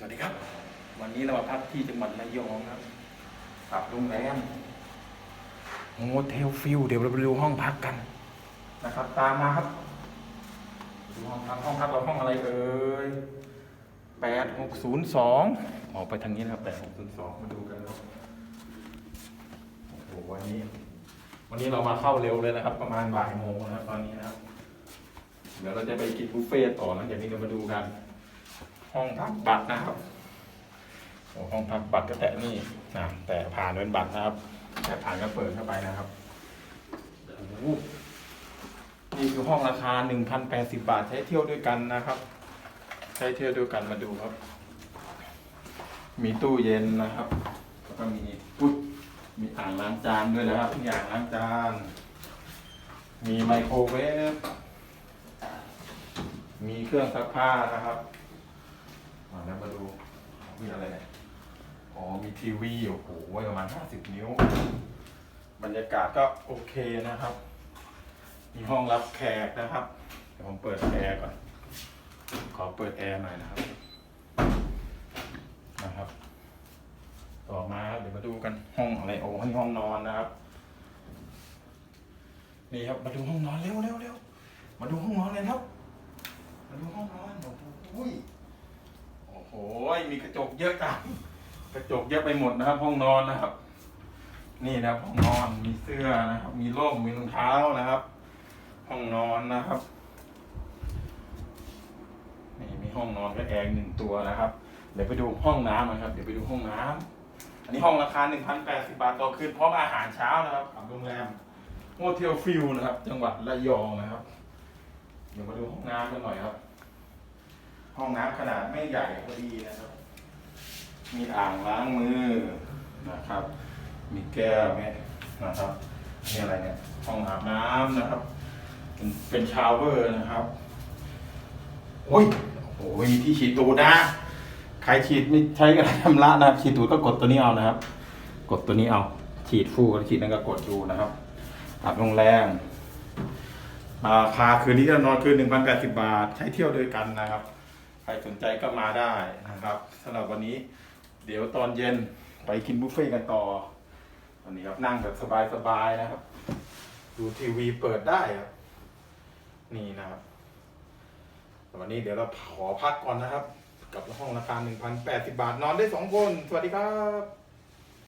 สวัสดีครับ วันนี้เรามาพักที่จังหวัดระยองครับกับโรงแรมโฮเทลฟิลเดี๋ยวเราไปดูห้องพักกันนะครับ ตามมาครับดูห้องพักห้องพักเราห้องอะไรเอ่ยแปดหกศูนย์สองออกไปทางนี้นะครับแปดหกศูนย์สองมาดูกันครับโอ้โหวันนี้ วันนี้เรามาเข้าเร็วเลยนะครับ ประมาณบ่ายโมงนะครับตอนนี้นะครับ เดี๋ยวเราจะไปกินบุฟเฟ่ต์ต่อหลังจากนี้เรามาดูกัน ห้องพักบัตรนะครับโอ้ห้องพักบัตรก็แตะนี่นะแต่ผ่านเป็นบัตรนะครับ แต่ผ่านก็เปิดเข้าไปนะครับโอ้โหนี่คือห้องราคาหนึ่งพันแปดสิบาทใช้เที่ยวด้วยกันนะครับ ใช้เที่ยวด้วยกันมาดูครับ มีตู้เย็นนะครับ แล้วก็มีอุ๊ยมีอ่างล้างจานด้วยนะครับมีอ่างล้างจาน มีไมโครเวฟ มีเครื่องซักผ้านะครับ อ่าแล้วมาดูมีอะไรเนี่ยอ๋อมีทีวีโอ้โหประมาณห้าสิบนิ้ว บรรยากาศก็โอเคนะครับ มีห้องรับแขกนะครับ เดี๋ยวผมเปิดแอร์ก่อน ขอเปิดแอร์หน่อยนะครับ นะครับ ต่อมาเดี๋ยวมาดูกันห้องอะไรโอ้นี่ห้องนอนนะครับ นี่ครับมาดูห้องนอนเร็วเร็วเร็วมาดูห้องนอนเลยครับ มาดูห้องนอนโอ้โห อ้โหมีกระจกเยอะจังกระจกเยอะไปหมดนะครับ ห้องนอนนะครับ นี่นะห้องนอนมีเสื้อนะครับ มีร่มมีรองเท้านะครับ ห้องนอนนะครับนี่มีห้องนอนก็แอร์หนึ่งตัวนะครับ เดี๋ยวไปดูห้องน้ำนะครับ เดี๋ยวไปดูห้องน้ำอันนี้ห้องราคา1,080บาทต่อคืนพร้อมอาหารเช้านะครับกับโรงแรมโฮเทลฟิลนะครับ จังหวัดระยองนะครับ เดี๋ยวมาดูห้องน้ำกันหน่อยครับ ห้องน้ำขนาดไม่ใหญ่พอดีนะครับ มีอ่างล้างมือนะครับ มีแก้วแม่นะครับนี่อะไรเนี่ยห้องอาบน้ำนะครับ เป็นเป็นชาวเวอร์นะครับโอ้ยโอ้ยมีที่ฉีดตูดนะใครฉีดไม่ใช้กระดาษชำระนะครับฉีดตูดก็กดตัวนี้เอานะครับ กดตัวนี้เอา ฉีดฟูก็ฉีดนั่นก็กดดูนะครับอาบโรงแรมราคาคืนนี้จะนอนคืนหนึ่งพันแปดสิบาท ใช้เที่ยวด้วยกันนะครับ รสนใจก็มาได้นะครับสำหรับวันนี้ เดี๋ยวตอนเย็นไปกินบุฟเฟ่ต์กันต่อ วันนี้ครับนั่งแบบสบายๆนะครับ ดูทีวีเปิดได้ครับนี่นะครับวันนี้เดี๋ยวเราขอพักก่อนนะครับ กับห้องราคา1,080 บาทนอนได้สองคน สวัสดีครับ